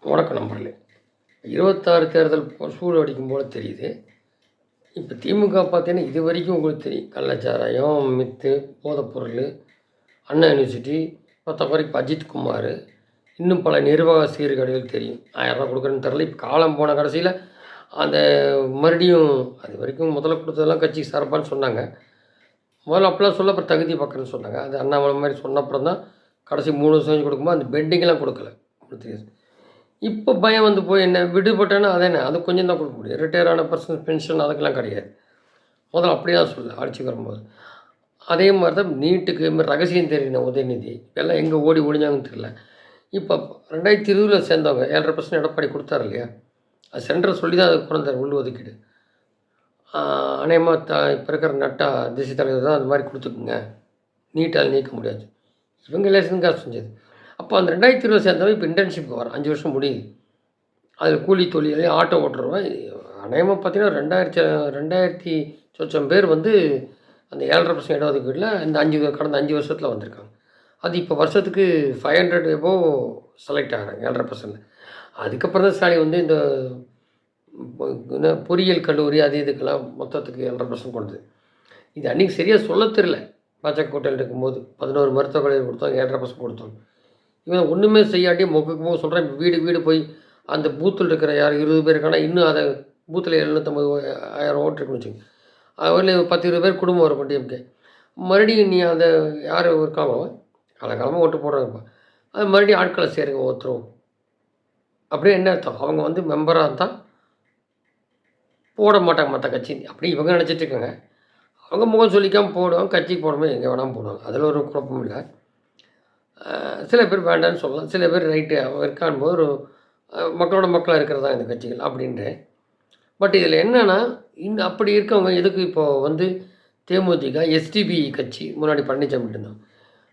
வணக்கம் நம்பர்களே இருபத்தாறு தேர்தல் போ- சூடு அடிக்கும் போல தெரியுது. இப்போ திமுக பார்த்தீங்கன்னா இது வரைக்கும் உங்களுக்கு தெரியும். கள்ளச்சாராயம் மித்து போதைப்பொருள் அண்ணா யூனிவர்சிட்டி மற்ற வரைக்கும் அஜித் குமார் இன்னும் பல நிர்வாக சீர்கேடுகள் தெரியும். ஆயிரம் ரூபா கொடுக்குறேன்னு தெரில. இப்போ காலம் போன கடைசியில் அந்த மறுபடியும் அது வரைக்கும் முதல்ல கொடுத்ததெல்லாம் கட்சிக்கு சார்பான்னு சொன்னாங்க. முதல்ல அப்போலாம் சொல்ல அப்புறம் தகுதி பார்க்குறேன்னு சொன்னாங்க. அது அண்ணாமலை மாதிரி சொன்ன அப்புறம் தான் கடைசி மூணு வருஷம் கொடுக்கும்போது அந்த பெண்டிங்கெல்லாம் கொடுக்கல. உங்களுக்கு தெரியாது. இப்போ பயம் வந்து போய் என்ன விடுபட்டேன்னா அதே என்ன? அது கொஞ்சம் தான் கொடுக்க முடியும். ரிட்டையர் ஆன பர்சன் பென்ஷன் அதுக்கெல்லாம் கிடையாது. முதல்ல அப்படி தான் சொல்லு ஆட்சிக்கு வரும்போது. அதே மாதிரி தான் நீட்டுக்கு இது மாதிரி ரகசியம் தெரியணும் உதயநிதி. எல்லாம் எங்கே ஓடி ஒழிஞ்சாங்கன்னு தெரியல. இப்போ ரெண்டாயிரத்தி இருபதில் சேர்ந்தவங்க ஏழரை பர்சன்ட் எடப்பாடி கொடுத்தாரு இல்லையா? அது சென்டர் சொல்லி தான் அது குறைந்தார் உள் ஒதுக்கீடு. அநேகமாக த இப்போ இருக்கிற நட்டா தேசிய தலைவர் தான் அந்த மாதிரி கொடுத்துக்குங்க. நீட்டால் நீக்க முடியாது. இவங்க எலெக்ஷன் காசு செஞ்சது. அப்போ அந்த ரெண்டாயிரத்தி இருபது சேர்ந்தவன் இப்போ இன்டர்ன்ஷிப்க்கு வரும் அஞ்சு வருஷம் முடியுது. அதில் கூலி தொழில் ஆட்டோ ஓட்டுறவன். அநேகமாக பார்த்தீங்கன்னா ரெண்டாயிரத்தி ரெண்டாயிரத்தி சொச்சம் பேர் வந்து அந்த ஏழரை பர்சன்ட் இடஒதுக்கீட்டில் இந்த அஞ்சு கடந்த அஞ்சு வருஷத்தில் வந்திருக்காங்க. அது இப்போ வருஷத்துக்கு ஃபைவ் ஹண்ட்ரட் எபோ செலக்ட் ஆகிறாங்க ஏழரை பர்சன்ட். அதுக்கப்புறம் தான் ஸ்டாலின் வந்து இந்த பொறியியல் கல்லூரி அது இதுக்கெல்லாம் மொத்தத்துக்கு ஏழரை பர்சன்ட் கொண்டது. இது அன்றைக்கி சரியாக சொல்ல தெரில பாஜக கூட்டணியில் இருக்கும்போது பதினோரு மருத்துவக் கல்லூரி கொடுத்தோம் ஏழரை பர்சன்ட் கொடுத்தோம். இவன் ஒன்றுமே செய்யாட்டி மொக்குக்கு போக சொல்கிறேன் வீடு வீடு போய் அந்த பூத்தில் இருக்கிற யார் இருபது பேர் இருக்கானா இன்னும் அதை பூத்தில் எழுநூற்றம்பது ஆயிரம் ஓட்டு இருக்குன்னு வச்சுங்க அதில் பத்து இருபது பேர் குடும்பம் வரும் டிஎம்கே மறுபடியும் நீ அதை யார் இருக்காங்களோ காலகாலமாக ஓட்டு போடுறாங்கப்பா. அது மறுபடியும் ஆட்களை சேருங்க ஒருத்தரும் அப்படியே என்ன அர்த்தம்? அவங்க வந்து மெம்பராக இருந்தால் போட மாட்டாங்க மற்ற கட்சி. அப்படி இவங்க நினச்சிட்டு இருக்காங்க. அவங்க முகம் சொல்லிக்காமல் போடுவாங்க கட்சிக்கு போடும்போது எங்கே வேணாலும் போடுவாங்க. அதில் ஒரு குழப்பமும் இல்லை. சில பேர் வேண்டான்னு சொல்லலாம். சில பேர் ரைட்டு அவங்க இருக்கான் போது ஒரு மக்களோட மக்களாக இருக்கிறதா இந்த கட்சிகள் அப்படின்ட்டு பட் இதில் என்னென்னா இன்னும் அப்படி இருக்கவங்க எதுக்கு இப்போது வந்து தேமுதிக எஸ்டிபி கட்சி முன்னாடி பழனிசாமி இருந்தான்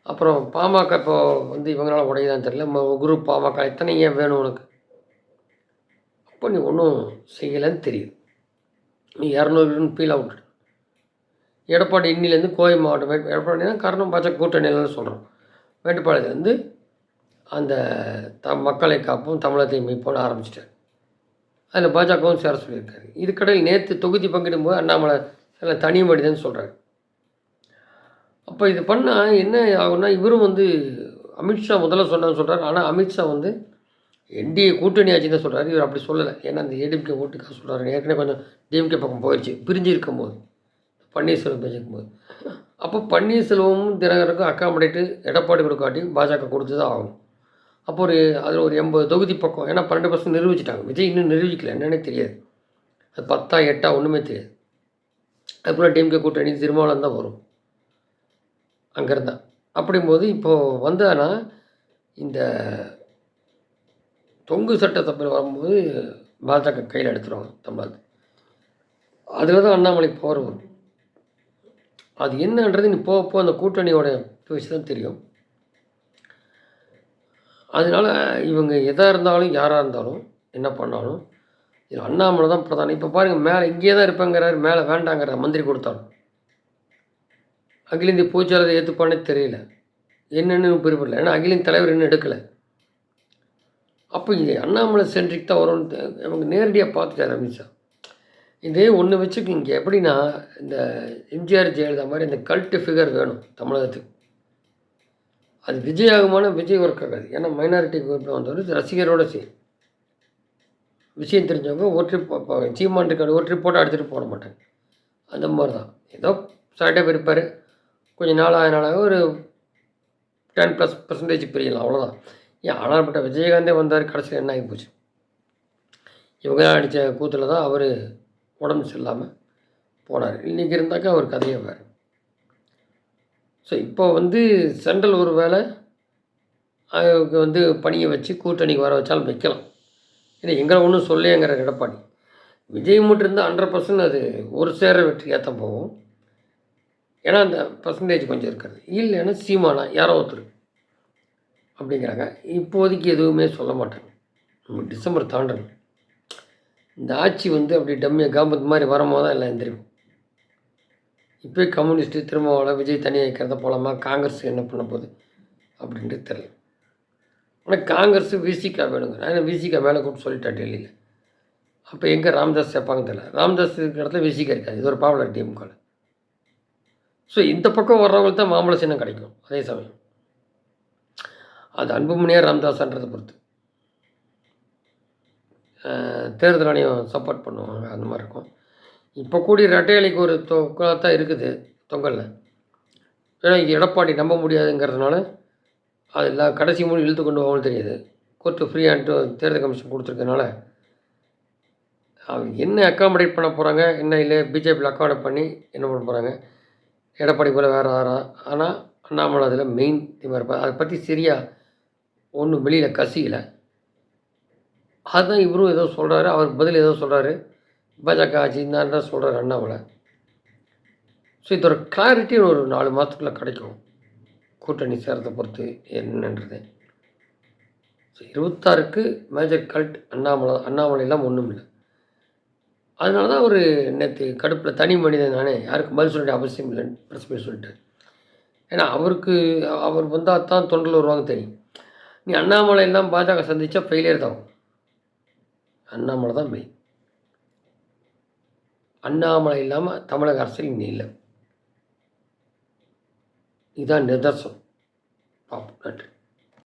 அப்புறம் பாமக இப்போது வந்து இவங்களால உடையதான்னு தெரியல. ம- குரூப் பாமக எத்தனை ஏன் வேணும் உனக்கு? அப்போ நீ ஒன்றும் செய்யலைன்னு தெரியுது. நீ இரநூறுன்னு ஃபீல் அவுட். எடப்பாடி இன்னிலேருந்து கோவை மாவட்டம் எடப்பாடினா காரணம் பாஜக கூட்டணியில் சொல்கிறோம் மேட்டுப்பாளையத்துலேருந்து அந்த த மக்களை காப்போம் தமிழகத்தை மீட்போம்னு ஆரம்பிச்சிட்டார். அதில் பாஜகவும் சேர சொல்லியிருக்காரு. இதுக்கடையில் நேற்று தொகுதி பங்கிடும்போது அண்ணாமலை சில தனி மனிதன் சொல்கிறார் அப்போ இது பண்ணால் என்ன ஆகும்னா இவரும் வந்து அமித்ஷா முதல்ல சொன்னது சொல்கிறார் ஆனால் அமித்ஷா வந்து என்டிஏ கூட்டணி ஆச்சுன்னு தான் சொல்கிறார் இவர் அப்படி சொல்லலை. ஏன்னா அந்த ஏடிஎம்கே ஓட்டுக்காக சொல்கிறாரு ஏற்கனவே கொஞ்சம் டிஎம்கே பக்கம் போயிடுச்சு பிரிஞ்சு இருக்கும்போது. பன்னீர்செல்வம் பேசிக்கும்போது அப்போ பன்னீர்செல்வமும் தினகருக்கும் அக்காமடேட்டு எடப்பாடி கொடுக்காட்டி பாஜக கொடுத்து தான் ஆகும் அப்போ ஒரு அதில் ஒரு எண்பது தொகுதி பக்கம் ஏன்னா பன்னெண்டு பர்சன்ட் நிரூபிச்சிட்டாங்க. விஜய் இன்னும் நிரூபிக்கல என்னன்னே தெரியாது. அது பத்தா எட்டா ஒன்றுமே தெரியாது. அதுக்குள்ள டிஎம்கே கூட்டணி திருமாவளம் தான் வரும். அங்கேருந்தான் அப்படிங்கும்போது இப்போது வந்தானா இந்த தொங்கு சட்டத்தை வரும்போது பாஜக கையில் எடுத்துருவாங்க தமிழ்நாடு அதில் தான் அண்ணாமலை போகிற வரும். அது என்னன்றது நீ போக போக அந்த கூட்டணியோட பேசி தான் தெரியும். அதனால் இவங்க எதாக இருந்தாலும் யாராக இருந்தாலும் என்ன பண்ணாலும் இது அண்ணாமலை தான் பிரதானம். இப்போ பாருங்கள் மேலே இங்கேயே தான் இருப்பேங்கிறாரு மேலே வேண்டாங்கிறார் மந்திரி கொடுத்தாலும். அகில இந்திய பூச்சாரத்தை ஏற்றுப்பானே தெரியல. என்னென்னு குறிப்பிடல ஏன்னா அகிலின் தலைவர் இன்னும் எடுக்கலை. அப்போ இது அண்ணாமலை சென்ட்ரிக் தான் வரும்னு அவங்க இவங்க நேரடியாக பார்த்துட்டார் அமித்ஷா. இதே ஒன்று வச்சுக்கிங்க. எப்படின்னா இந்த எம்ஜிஆர் ஜெயலலிதா மாதிரி இந்த கல்ட்டு ஃபிகர் வேணும் தமிழகத்துக்கு. அது விஜய் ஆகுமான விஜய் ஒர்க் ஆகாது ஏன்னா மைனாரிட்டி குரூப்பில் வந்தவர் ரசிகரோட செய்யும் விஷயம் தெரிஞ்சவங்க ஒரு ட்ரிப் சீமான் இருக்காரு ஒரு ட்ரிப் போட்டு அடுத்துட்டு போட மாட்டாங்க. அந்த மாதிரி தான் ஏதோ சார்ட்டாக இருப்பார் கொஞ்சம் நாள் ஆய நாளாக ஒரு டென் ப்ளஸ் பர்சன்டேஜ் பிரியலாம். அவ்வளோதான் ஏன் ஆனால்பட்ட விஜயகாந்தே வந்தார். கடைசியில் என்ன ஆகி போச்சு? இவங்க அடித்த கூத்தில் தான் அவர் உடம்பு சரியில்லாமல் போனார். இன்றைக்கி இருந்தாக்கா அவர் கதையை வேறு ஸோ இப்போ வந்து சென்ட்ரல் ஒரு வேலை அவங்க வந்து பணியை வச்சு கூட்டணிக்கு வர வச்சாலும் வைக்கலாம். ஏன்னா எங்களை ஒன்றும் சொல்லேங்கிற எடப்பாடி விஜய் மட்டும் இருந்தால் ஹண்ட்ரட் பர்சன்ட் அது ஒரு சேர வெற்றியாக தான் போகும். ஏன்னா அந்த பர்சன்டேஜ் கொஞ்சம் இருக்கிறது. இல்லைன்னா சீமானா யாரோ ஒருத்தர் அப்படிங்கிறாங்க. இப்போதைக்கு எதுவுமே சொல்ல மாட்டாங்க. நம்ம டிசம்பர் தாண்டணும். இந்த ஆட்சி வந்து அப்படி டம்மியாக காம்பத்து மாதிரி வரும்போது தான் எல்லாம் எந்திரிக்கும். இப்போ கம்யூனிஸ்ட்டு திருமாவளவன் விஜய் தனியாக வைக்கிறத போலாமா? காங்கிரஸ் என்ன பண்ண போகுது? அப்படின்ட்டு தெரியல. ஆனால் காங்கிரஸ் விசிகா வேணுங்க. நான் விசிகா மேலே கூட சொல்லிட்டேன் டெல்லியில். அப்போ எங்கே ராம்தாஸ் சேர்ப்பாங்க தெரியல. ராமதாஸ் இருக்கிற இடத்துல விசிகா இருக்காது. இது ஒரு பாப்புலர் டிஎம்கால் ஸோ இந்த பக்கம் வர்றவங்களுக்கு தான் மாம்பழ சின்னம் கிடைக்கும். அதே சமயம். அது அன்புமணியாக ராம்தாஸான்றதை பொறுத்து. தேர்தல் ஆணையம் சப்போர்ட் பண்ணுவாங்க. அந்த மாதிரி இருக்கும். இப்போ கூடி ரெட்டையலைக்கு ஒரு தொங்கலாக தான் இருக்குது தொங்கலில். ஏன்னா எடப்பாடி நம்ப முடியாதுங்கிறதுனால அது எல்லா கடைசி மூணு இழுத்து கொண்டு போகணும்னு தெரியுது. கோர்ட்டு ஃப்ரீயான்ட்டு தேர்தல் கமிஷன் கொடுத்துருக்கனால அவங்க என்ன அக்காமடேட் பண்ண போகிறாங்க என்ன இல்லை பிஜேபியில் அக்காமடேட் பண்ணி என்ன பண்ண போகிறாங்க எடப்பாடி போல் வேறு யாரா ஆனால் அண்ணாமலை அதில் மெயின் டீமாக இருப்பார். அதை பற்றி சரியாக ஒன்றும் வெளியில் கசியலை. அதுதான் இவரும் ஏதோ சொல்கிறாரு அவர் பதில் ஏதோ சொல்கிறாரு பாஜக ஆட்சி தான் சொல்கிறார் அண்ணாமலை ஸோ இதோட கிளாரிட்டி ஒரு நாலு மாதத்துக்குள்ளே கிடைக்கும். கூட்டணி சேரத்தை பொறுத்து என்னன்றது. ஸோ இருபத்தாறுக்கு மேஜர் கல்ட் அண்ணாமலை அண்ணாமலையெல்லாம் ஒன்றும் இல்லை. அதனால தான் அவர் நேற்று கடுப்பில் தனி மனிதன் நானே யாருக்கும் பதில் சொல்லிட்டு அவசியம் இல்லைன்னு ப்ரெஸ் மீட் சொல்லிட்டு ஏன்னா அவருக்கு அவர் வந்தால் தான் தொண்டில் வருவாங்க தெரியும். நீ அண்ணாமலை எல்லாம் பாஜக சந்திச்சா ஃபெயிலியர் தான். அண்ணாமலை தான் மெயின் அண்ணாமலை இல்லாமல் தமிழக அரசியல் இன்னும் இல்லை. இதுதான் நிதர்சனம். பார்ப்போம் நன்றி.